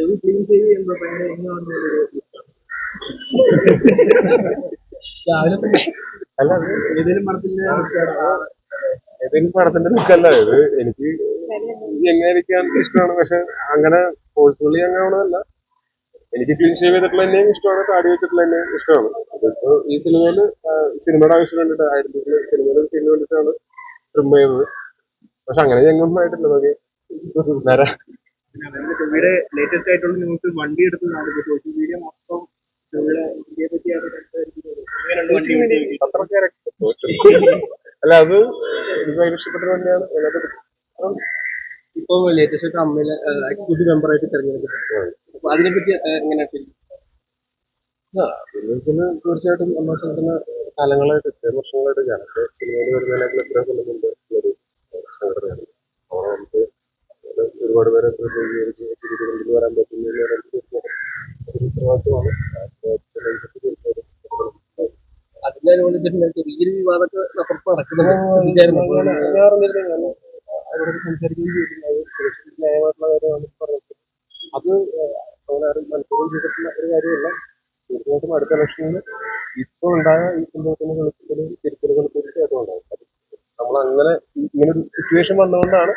ചെവി ക്ലീൻ ചെയ്യുമ്പോൾ ഭയങ്കര എങ്ങനെ വന്നൊരു രാവിലെ അല്ല അത് ഏതെങ്കിലും പടത്തിന്റെ ഏതെങ്കിലും പടത്തിന്റെ ലുക്കല്ല. ഇത് എനിക്ക് എങ്ങനെ ഇരിക്കാൻ ഇഷ്ടമാണ്? പക്ഷെ അങ്ങനെ ഫോഴ്സ്ഫുള്ളി അങ്ങനെ ആവണതല്ല. എനിക്ക് ക്ലീൻ ഷേവ് ചെയ്തിട്ടുള്ള തന്നെയും ഇഷ്ടമാണ്. താടി വെച്ചിട്ടുള്ള തന്നെയും ഇഷ്ടമാണ്. അതിപ്പോ ഈ സിനിമയിൽ സിനിമയുടെ ആവശ്യം വേണ്ടിട്ട് ആയിരത്തി സിനിമയിൽ സീന് വേണ്ടിയിട്ടാണ് ട്രിം ചെയ്തത്. പക്ഷെ അങ്ങനെ ഞങ്ങളൊന്നും ആയിട്ടില്ല. നോക്കി നേരെ ചെവിയുടെ ലേറ്റസ്റ്റ് ആയിട്ടുള്ള ന്യൂസ് വണ്ടി എടുത്ത് നടക്കും സോഷ്യൽ മീഡിയ മൊത്തം അല്ല അത് ഇഷ്ടപ്പെട്ട വണ്ടിയാണ്. ഇപ്പൊ ലേറ്റസ്റ്റ് ആയിട്ട് അമ്മയിലെ എക്സിക്യൂട്ടീവ് മെമ്പർ ആയിട്ട് തിരഞ്ഞെടുക്കും അപ്പൊ അതിനെപ്പറ്റി എങ്ങനെ തീർച്ചയായിട്ടും നമ്മൾ കാലങ്ങളായിട്ട് ഇത്രയും വർഷങ്ങളായിട്ട് ഞാനൊക്കെ സിനിമയിൽ വരുന്നതിനേക്കാൾ എത്രയോ കൊല്ലം ഒരുപാട് പേരെ ജീവിച്ച രീതി കൊണ്ടുവരാൻ പറ്റുന്ന ഒരു ഉത്തരവാദിത്വമാണ് ആ ഉത്തരവാദിത്വം അനുസരിച്ച് തീർച്ചയായിട്ടും അതിന്റെ അനുബന്ധിച്ചിട്ട് ചെറിയൊരു വിവാദമൊക്കെ അപ്പുറത്ത് നടക്കുന്നത് ശ്രദ്ധിച്ചായിരുന്നു. അപ്പോൾ ഞാൻ അറിഞ്ഞിരുന്നു ഞാൻ അവരോട് സംസാരിക്കുകയും ചെയ്തിരുന്നു. അത് സുരക്ഷിത ന്യായമായിട്ടുള്ള കാര്യമാണ് പറഞ്ഞത് അത് അങ്ങനെ ആരും മനസ്സിലും ചെയ്തിട്ടുള്ള ഒരു കാര്യമല്ല തീർച്ചയായിട്ടും അടുത്ത ഇലക്ഷനിൽ ഇപ്പോൾ ഉണ്ടായ ഈ സംഭവത്തിന് വെളുപ്പിക്കലും തിരുത്തലുകൾ തീർച്ചയായിട്ടും ഉണ്ടാവും നമ്മൾ അങ്ങനെ ഇങ്ങനൊരു സിറ്റുവേഷൻ വന്നുകൊണ്ടാണ്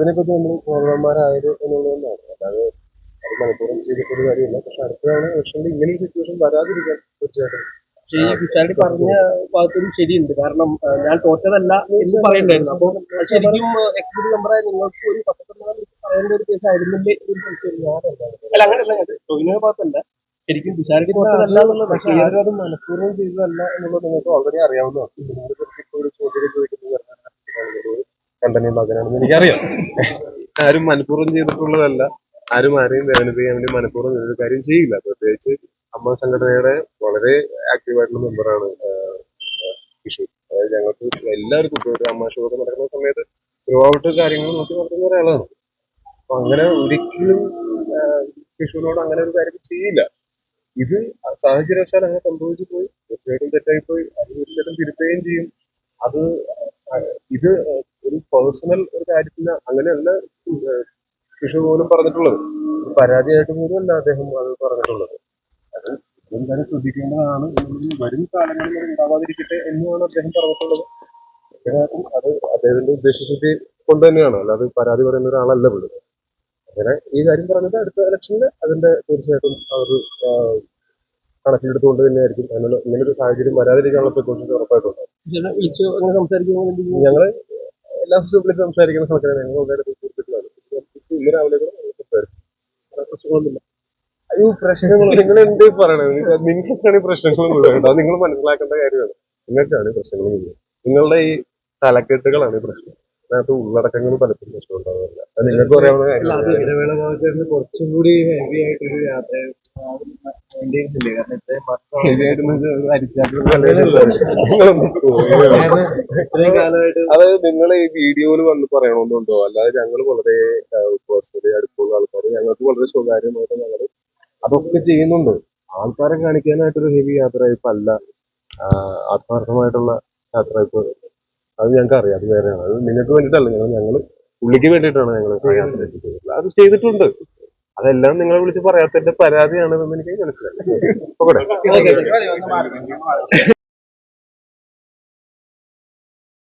അതിനെപ്പറ്റി നമ്മൾ ബോധവാന്മാരായത് എന്നുള്ളതുകൊണ്ടാണ് അല്ലാതെ അത് മനഃപൂർവം ചെയ്തിട്ടൊരു കാര്യമില്ല. പക്ഷെ അടുത്ത തവണ ഇലക്ഷനിൽ ഇങ്ങനെ ഒരു സിറ്റുവേഷൻ വരാതിരിക്കാൻ തീർച്ചയായിട്ടും. പക്ഷേ ഈ വിശാലി പറഞ്ഞ ഭാഗത്തും ശരിയുണ്ട്. കാരണം ഞാൻ തോറ്റതല്ല എന്ന് പറയണ്ടായിരുന്നു അപ്പോൾ ശരിക്കും എക്സിക്യൂട്ടീവ് മെമ്പറായ നിങ്ങൾക്ക് ഒരു പത്തൊമ്പതാം പറയേണ്ട ഒരു കേസ് ആയിരുന്നില്ലേ അല്ല അങ്ങനെയല്ല അത് ടൊവിനോയുടെ ഭാഗത്തല്ല. ശരിക്കും പിഷാരടി തോറ്റതല്ല എന്നുള്ളത് പക്ഷെ അത് മനഃപൂർവം ചെയ്തതല്ല എന്നുള്ളത് നിങ്ങൾക്ക് ഓൾറെഡി അറിയാവുന്നതാണ്. ഒരു ചോദ്യം കണ്ടന്റ് ഉണ്ടാക്കാനാണെന്ന് എനിക്കറിയാം. ആരും മനഃപൂർവം ചെയ്തിട്ടുള്ളതല്ല. ആരും ആരെയും വേദനിപ്പിക്കാൻ വേണ്ടി മനഃപൂർവം ഒരു കാര്യം ചെയ്യില്ല. പ്രത്യേകിച്ച് അമ്മ സംഘടനയുടെ വളരെ ആക്റ്റീവായിട്ടുള്ള മെമ്പറാണ് വിഷു അതായത് ഞങ്ങൾക്ക് എല്ലാവർക്കും ഇപ്പോൾ ഒരു അമ്മ ഷോ നടക്കുന്ന സമയത്ത് ത്രൂ കാര്യങ്ങൾ നോക്കി നടത്തുന്ന ഒരാളാണ്. അപ്പൊ അങ്ങനെ ഒരിക്കലും വിഷുവിനോട് അങ്ങനെ ഒരു കാര്യം ചെയ്യില്ല. ഇത് സാഹചര്യവശാൽ അങ്ങനെ സംഭവിച്ചു പോയി. തീർച്ചയായിട്ടും തെറ്റായി പോയി. അത് തീർച്ചയായിട്ടും തിരുത്തുകയും ചെയ്യും. അത് ഇത് ഒരു പേഴ്സണൽ ഒരു കാര്യത്തിന് അങ്ങനെയല്ല വിഷു പോലും പറഞ്ഞിട്ടുള്ളത്. പരാതിയായിട്ട് പോലും അല്ല അദ്ദേഹം അത് പറഞ്ഞിട്ടുള്ളത്. അത് എന്തായാലും ശ്രദ്ധിക്കേണ്ടതാണ്. വരും കാലങ്ങളിൽ അത് ഉണ്ടാവാതിരിക്കട്ടെ എന്നുമാണ് അദ്ദേഹം പറഞ്ഞിട്ടുള്ളത്. അത് അദ്ദേഹത്തിന്റെ ഉദ്ദേശശുദ്ധി കൊണ്ട് തന്നെയാണ്. അല്ലാതെ പരാതി പറയുന്ന ഒരാളല്ല പുള്ളി അങ്ങനെ ഈ കാര്യം പറഞ്ഞത് അടുത്ത ഇലക്ഷനിൽ അതിന്റെ തീർച്ചയായിട്ടും അവർ കണക്കിലെടുത്തുകൊണ്ട് തന്നെയായിരിക്കും. അതിനുള്ള ഇങ്ങനൊരു സാഹചര്യം വരാതിരിക്കാനുള്ള പ്രിക്കോഷൻസ് ഉറപ്പായിട്ടുണ്ട്. അങ്ങനെ ഞങ്ങൾ എല്ലാ ദിവസവും വിളിച്ച് സംസാരിക്കുന്ന സമയത്ത് ഞങ്ങൾ അയ്യോ പ്രശ്നങ്ങൾ നിങ്ങൾ എന്ത് പറയണത്? നിങ്ങൾ- നിങ്ങൾക്കാണ് ഈ പ്രശ്നങ്ങളൊന്നും വേണ്ട നിങ്ങൾ മനസ്സിലാക്കേണ്ട കാര്യമാണ്. നിങ്ങൾക്കാണ് ഈ പ്രശ്നങ്ങളൊന്നും നിങ്ങളുടെ ഈ തലക്കെട്ടുകളാണ് ഈ പ്രശ്നം. അതിനകത്ത് ഉള്ളടക്കങ്ങൾ പലപ്പോഴും പ്രശ്നം ഉണ്ടാവാറില്ല അത് നിങ്ങൾക്ക് പറയാവുന്ന ഇടവേള ഭാഗത്ത് കുറച്ചും കൂടി ഹെവി ആയിട്ടൊരു യാത്ര നിങ്ങൾ ഈ വീഡിയോയിൽ വന്ന് പറയണമെന്നുണ്ടോ അല്ലാതെ ഞങ്ങൾ വളരെ പേഴ്സണലി അടുത്തുള്ള ആൾക്കാർ ഞങ്ങൾക്ക് വളരെ സ്വകാര്യമായിട്ട് ഞങ്ങൾ അതൊക്കെ ചെയ്യുന്നുണ്ട്. ആൾക്കാരെ കാണിക്കാനായിട്ടൊരു ഹെവി യാത്ര ഇപ്പൊ അല്ല ആത്മാർത്ഥമായിട്ടുള്ള യാത്ര യാത്രയപ്പ് അത് ഞങ്ങൾക്ക് അറിയാം അത് വേറെയാണ്. അത് നിങ്ങൾക്ക് വേണ്ടിയിട്ടല്ല ഞങ്ങൾ ഞങ്ങൾ പുള്ളിക്ക് വേണ്ടിയിട്ടാണ് ഞങ്ങൾ അത് ചെയ്തിട്ടുണ്ട്. അതെല്ലാം നിങ്ങളെ വിളിച്ച് പറയാത്തതിന്റെ പരാതിയാണ് എന്ന് എനിക്ക് മനസ്സിലായി. ഓക്കെ.